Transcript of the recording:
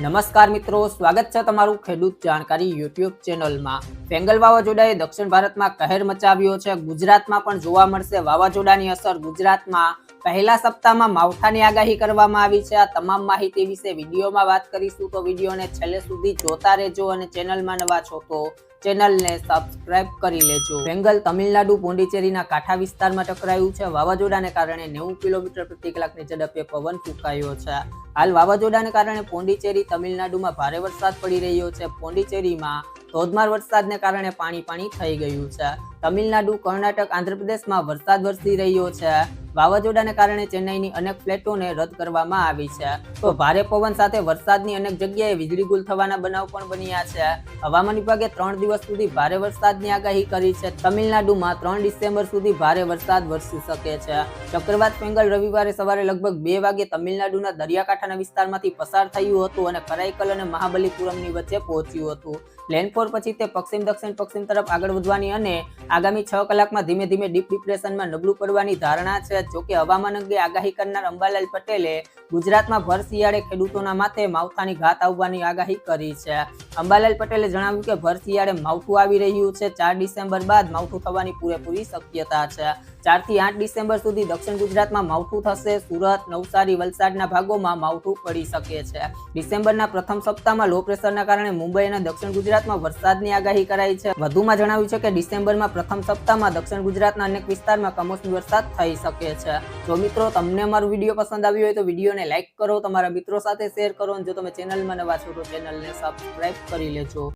નમસ્કાર મિત્રો, સ્વાગત છે તમારું ખેડૂત જાણકારી યુટ્યુબ ચેનલમાં. ફેંગલ વાવાઝોડાએ દક્ષિણ ભારતમાં કહેર મચાવ્યો છે. ગુજરાતમાં પણ જોવા મળશે વાવાઝોડાની અસર ગુજરાતમાં. પહેલા સપ્તાહમાં માવઠાની આગાહી કરવામાં આવી છે. આ તમામ માહિતી વિશે વિડીયોમાં વાત કરીશું તો વિડીયોને છેલ્લે સુધી જોતા રહેજો અને ચેનલમાં નવા છો તો ચેનલને સબસ્ક્રાઇબ કરી લેજો. બેંગલ, તમિલનાડુ, પોંડિચેરીના કાંઠા વિસ્તારમાં ટકરાયું છે. વાવાઝોડાને કારણે નેવું કિલોમીટર પ્રતિ કલાકની ઝડપે પવન ફૂંકાયો છે. હાલ વાવાઝોડાને કારણે પોંડિચેરી, તમિલનાડુમાં ભારે વરસાદ પડી રહ્યો છે. પોંડિચેરીમાં ધોધમાર વરસાદને કારણે પાણી પાણી થઈ ગયું છે. તમિલનાડુ, કર્ણાટક, આંધ્રપ્રદેશમાં વરસાદ વરસી રહ્યો છે. વાવાઝોડાને કારણે ચેન્નાઈની અનેક ફ્લેટોને રદ કરવામાં આવી છે. તો ભારે પવન સાથે વરસાદની અનેક જગ્યાએ વીજળી ગુલ થવાના બનાવ પણ બન્યા છે. હવામાન વિભાગે ત્રણ દિવસ સુધી ભારે વરસાદની આગાહી કરી છે. તમિલનાડુમાં ત્રણ ડિસેમ્બર સુધી ભારે વરસાદ વરસી શકે છે. ચક્રવાત ફેંગલ રવિવારે સવારે લગભગ બે વાગે તમિલનાડુના દરિયાકાંઠાના વિસ્તારમાંથી પસાર થયું હતું અને કરાઈકલ અને મહાબલીપુરમની વચ્ચે પહોંચ્યું હતું. લેન્ડફોર પછી તે પશ્ચિમ, દક્ષિણ, પશ્ચિમ તરફ આગળ વધવાની અને આગામી છ કલાકમાં ધીમે ધીમે ડીપ ડિપ્રેશનમાં નબળું પડવાની ધારણા છે. જોકે હવામાન અંગે આગાહી કરનાર અંબાલાલ પટેલે ગુજરાતમાં ભર શિયાળે ખેડૂતોના માથે માવઠાની ઘાત આવવાની આગાહી કરી છે. અંબાલાલ પટેલે જણાવ્યું કે ભર શિયાળે માવઠું આવી રહ્યું છે. ચાર ડિસેમ્બર બાદ માવઠું થવાની પૂરેપૂરી શક્યતા છે. ચારથી આઠ ડિસેમ્બર સુધી દક્ષિણ ગુજરાતમાં માવઠું થશે. સુરત, નવસારી, વલસાડના ભાગોમાં માવઠું પડી શકે છે. ડિસેમ્બરના પ્રથમ સપ્તાહમાં લો પ્રેશરના કારણે મુંબઈ અને દક્ષિણ ગુજરાતમાં વરસાદની આગાહી કરાઈ છે. વધુમાં જણાવ્યું છે કે ડિસેમ્બરમાં પ્રથમ સપ્તાહમાં દક્ષિણ ગુજરાતના અનેક વિસ્તારમાં કમોસમી વરસાદ થઈ શકે છે. જો મિત્રો, તમને અમારો વીડિયો પસંદ આવ્યો હોય તો વિડીયોને લાઈક કરો, તમારા મિત્રો સાથે શેર કરો, અને જો તમે ચેનલમાં નવા છો તો ચેનલને સબસ્ક્રાઇબ કરી લેજો.